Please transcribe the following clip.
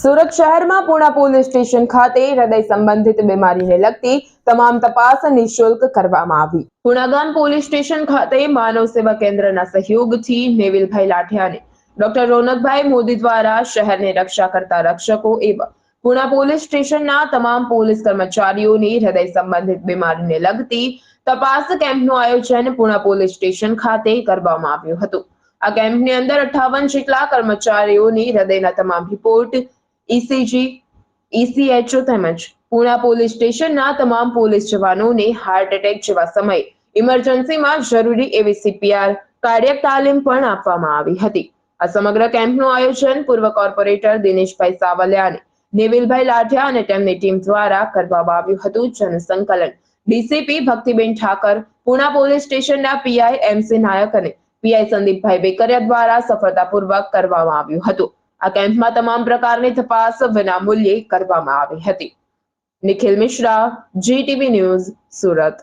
સુરત શહેરમાં Puna police station ખાતે હૃદય સંબંધિત બીમારીને લગતી તમામ તપાસ નિઃશુલ્ક કરવામાં આવી. પુણાગામ પોલીસ સ્ટેશન ખાતે માનવ સેવા કેન્દ્રના સહયોગથી નેવિલભાઈ લાઠિયાને ડોક્ટર રોનકભાઈ મોદી દ્વારા શહેરને રક્ષા કરતા રક્ષકો એવા પુણા પોલીસ સ્ટેશનના તમામ પોલીસ કર્મચારીઓની હૃદય સંબંધિત બીમારીને લગતી તપાસ કેમ્પનું આયોજન પુણા પોલીસ સ્ટેશન ખાતે કરવામાં આવ્યું હતું. આ કેમ્પની અંદર અઠાવન જેટલા કર્મચારીઓની હૃદયના તમામ રિપોર્ટ ઇસીજી ઈસીએચઓ તેમજ પુણા પોલીસ સ્ટેશનના તમામ પોલીસ જવાનોને હાર્ટ એટેક જેવા સમયે ઇમરજન્સીમાં જરૂરી એવી સીપીઆર કાર્યક તાલીમ પણ આપવામાં આવી હતી. આ સમગ્ર કેમ્પનું આયોજન પૂર્વ કોર્પોરેટર દિનેશભાઈ સાવલિયા અને નેવિલભાઈ લાઠિયા અને તેમની ટીમ દ્વારા કરવામાં આવ્યું હતું. જનસંકલન. ડીસીપી ભક્તિબેન ઠાકર પુણા પોલીસ સ્ટેશનના પીઆઈ એમસી નાયક અને પીઆઈ સંદીપભાઈ બેકરિયા દ્વારા સફળતાપૂર્વક કરવામાં આવ્યું હતું. આ કેમ્પમાં તમામ પ્રકારની તપાસ વિનામૂલ્યે કરવામાં આવી હતી. Nikhil Mishra GTV news Surat.